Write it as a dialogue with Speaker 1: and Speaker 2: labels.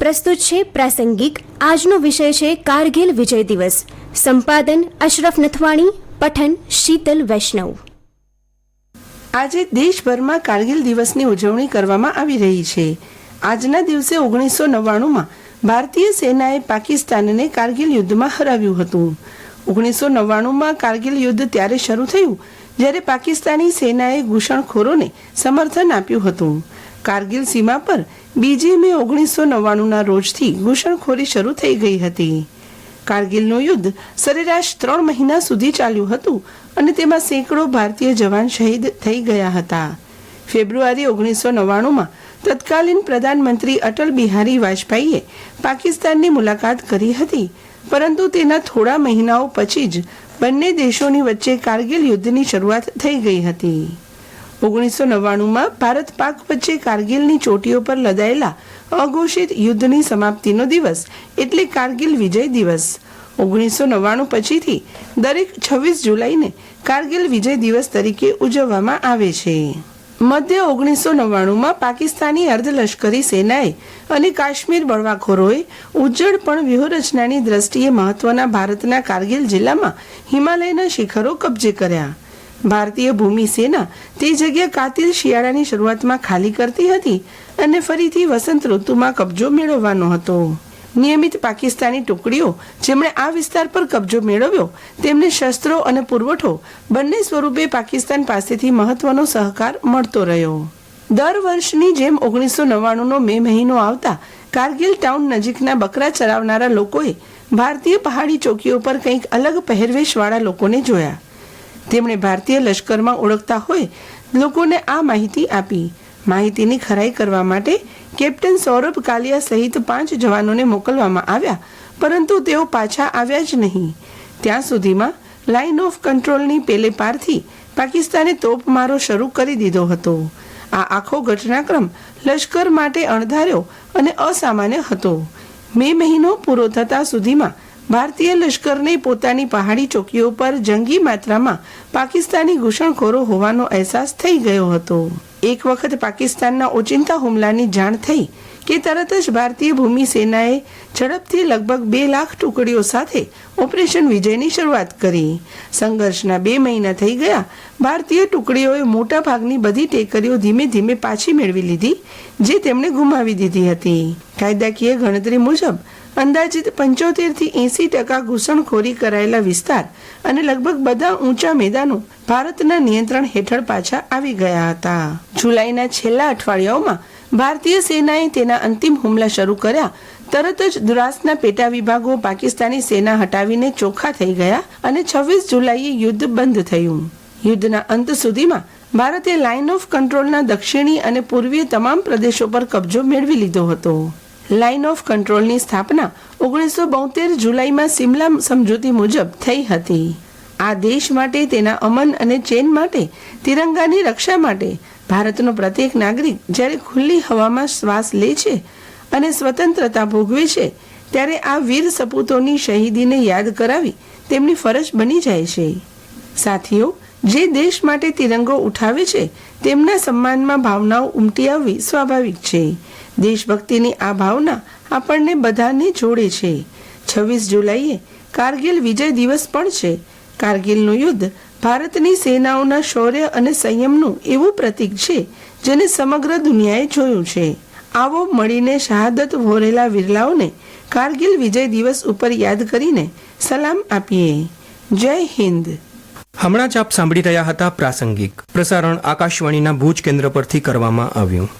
Speaker 1: પ્રસ્તુત છે પ્રાસંગિક. આજનો વિષય છે કારગિલ વિજય દિવસ. સંપાદન અશરફ નથવાણી, પઠન શીતલ વૈષ્ણવ.
Speaker 2: આજે દેશભરમાં કારગિલ દિવસની ઉજવણી કરવામાં આવી રહી છે. આજના દિવસે ઓગણીસો નવ્વાણુંમાં ભારતીય સેનાએ પાકિસ્તાનને કારગિલ યુદ્ધમાં હરાવ્યું હતું. ઓગણીસો નવ્વાણુંમાં કારગિલ યુદ્ધ ત્યારે શરૂ થયું, જ્યારે પાકિસ્તાની સેનાએ ઘૂસણખોરોને સમર્થન આપ્યું હતું. કારગિલ સીમા પર બીજી મે ઓગણીસો નવ્વાણુંના રોજથી ઘૂસણખોરી શરૂ થઈ ગઈ હતી. કારગિલનું યુદ્ધ સરેરાશ ત્રણ મહિના સુધી ચાલ્યું હતું અને તેમાં સેંકડો ભારતીય જવાન શહીદ થઈ ગયા હતા. ફેબ્રુઆરી ઓગણીસો નવ્વાણુંમાં તત્કાલીન પ્રધાનમંત્રી અટલ બિહારી વાજપેયીએ પાકિસ્તાનની મુલાકાત કરી હતી, પરંતુ તેના થોડા મહિનાઓ પછી જ બંને દેશોની વચ્ચે કારગિલ યુદ્ધની શરૂઆત થઈ ગઈ હતી. ઓગણીસો નવ્વાણુંમાં ભારત પાક વચ્ચે કારગિલની ચોટીઓ પર લદાયેલા અઘોષિત યુદ્ધની સમાપ્તિનો દિવસ એટલે કારગિલ વિજય દિવસ. ઓગણીસો નવ્વાણું પછીથી દરેક છવ્વીસ જુલાઈને કારગિલ વિજય દિવસ તરીકે ઉજવવામાં આવે છે. મધ્ય ઓગણીસો નવ્વાણુંમાં પાકિસ્તાની અર્ધલશ્કરી સેનાએ અને કાશ્મીર બળવાખોરોએ ઉજ્જડ પણ વ્યૂહરચનાની દ્રષ્ટિએ મહત્વના ભારતના કારગિલ જિલ્લામાં હિમાલયના શિખરો કબજે કર્યા. ભારતીય ભૂમિ સેના તે જગ્યા કાતિલ શિયાળાની શરૂઆતમાં ખાલી કરતી હતી અને ફરીથી વસંત ઋતુમાં કબજો મેળવવાનો હતો. નિયમિત પાકિસ્તાની ટુકડીઓ જેમણે આ વિસ્તાર પર કબજો મેળવ્યો, તેમને શસ્ત્રો અને પુરવઠો બંને સ્વરૂપે પાકિસ્તાન પાસેથી મહત્વનો સહકાર મળતો રહ્યો. દર વર્ષની જેમ ઓગણીસો નવ્વાણુંનો મે મહિનો આવતા કારગિલ ટાઉન નજીકના બકરા ચરાવનારા લોકોએ ભારતીય પહાડી ચોકીઓ પર કંઈક અલગ પહેરવેશવાળા લોકોને જોયા. તેમણે ભારતીય લશ્કરમાં ઓળખતા હોય, લોકોને આ માહિતી આપી. માહિતીની ખરાઈ કરવા માટે કેપ્ટન સૌરભ કાલિયા સહિત પાંચ જવાનોને મોકલવામાં આવ્યા, પરંતુ તેઓ પાછા આવ્યા જ નહીં. ત્યાં સુધીમાં લાઇન ઓફ કંટ્રોલની પેલે પારથી પાકિસ્તાને તોપમારો શરૂ કરી દીધો હતો. આ આખો ઘટનાક્રમ લશ્કર માટે અણધાર્યો અને અસામાન્ય હતો. મે મહિનો પૂરો થતા સુધીમાં ભારતીય લશ્કરને પોતાની પહાડી ચોકીઓ પર જંગી માત્રામાં પાકિસ્તાની ઘૂસણખોરો હોવાનો અહેસાસ થઈ ગયો હતો. એક વખત પાકિસ્તાનના ઓચિંતા હુમલાની જાણ થઈ કે તરત જ ભારતીય ભૂમિ સેનાએ ઝડપથી લગભગ બે લાખ ટુકડીઓ સાથે ઓપરેશન વિજયની શરૂઆત કરી. સંઘર્ષના બે મહિના થઈ ગયા, ભારતીય ટુકડીઓએ મોટા ભાગની બધી ટેકરીઓ ધીમે ધીમે પાછી મેળવી લીધી, જે તેમણે ગુમાવી દીધી હતી. કાયદાકીય ગણતરી મુજબ અંદાજિત પંચોતેરથી એસી ટકા ઘૂસણખોરી કરાયેલા વિસ્તાર અને લગભગ બધા ઊંચા મેદાનો ભારતના નિયંત્રણ હેઠળ પાછા આવી ગયા હતા. જુલાઈના છેલ્લા અઠવાડિયાઓમાં ભારતીય સેનાએ તેના અંતિમ હુમલા શરૂ કર્યા. તરત જ દુરાસના પેટા વિભાગો પાકિસ્તાની સેના હટાવીને ચોખ્ખા થઈ ગયા અને છવ્વીસ જુલાઈએ યુદ્ધ બંધ થયું. યુદ્ધના અંત સુધીમાં ભારતે લાઇન ઓફ કંટ્રોલના દક્ષિણી અને પૂર્વીય તમામ પ્રદેશો પર કબજો મેળવી લીધો હતો. લાઇન ઓફ કંટ્રોલની સ્થાપના ઓગણીસો બોતેર જુલાઈમાં સિમલા સમજૂતી મુજબ થઈ હતી. આ દેશ માટે, તેના અમન અને ચેન માટે, તિરંગાની રક્ષા માટે ભારતનો પ્રત્યેક નાગરિક જ્યારે ખુલ્લી હવામાં શ્વાસ લે છે અને સ્વતંત્રતા ભોગવે છે, ત્યારે આ વીર સપૂતોની શહીદીને યાદ કરાવી તેમની ફરજ બની જાય છે. સાથીઓ જે દેશ માટે તિરંગો ઉઠાવે છે, તેમના સન્માનમાં ભાવનાઓ ઉમટી આવવી સ્વાભાવિક છે. દેશભક્તિની આ ભાવના આપણને બધાને જોડે છે. છવ્વીસ જુલાઈએ કારગિલ વિજય દિવસ પણ છે. કારગિલનું યુદ્ધ ભારતની સેનાઓના શૌર્ય અને સંયમનું એવું પ્રતીક છે, જેને સમગ્ર દુનિયાએ જોયું છે. આવો મળીને શહાદત વહોરેલા વિરલાઓને કારગિલ વિજય દિવસ ઉપર યાદ કરીને સલામ આપીએ. જય હિન્દ.
Speaker 3: હમણાં જ આપ સાંભળી રહ્યા હતા પ્રાસંગિક. પ્રસારણ આકાશવાણીના ભુજ કેન્દ્ર પરથી કરવામાં આવ્યું.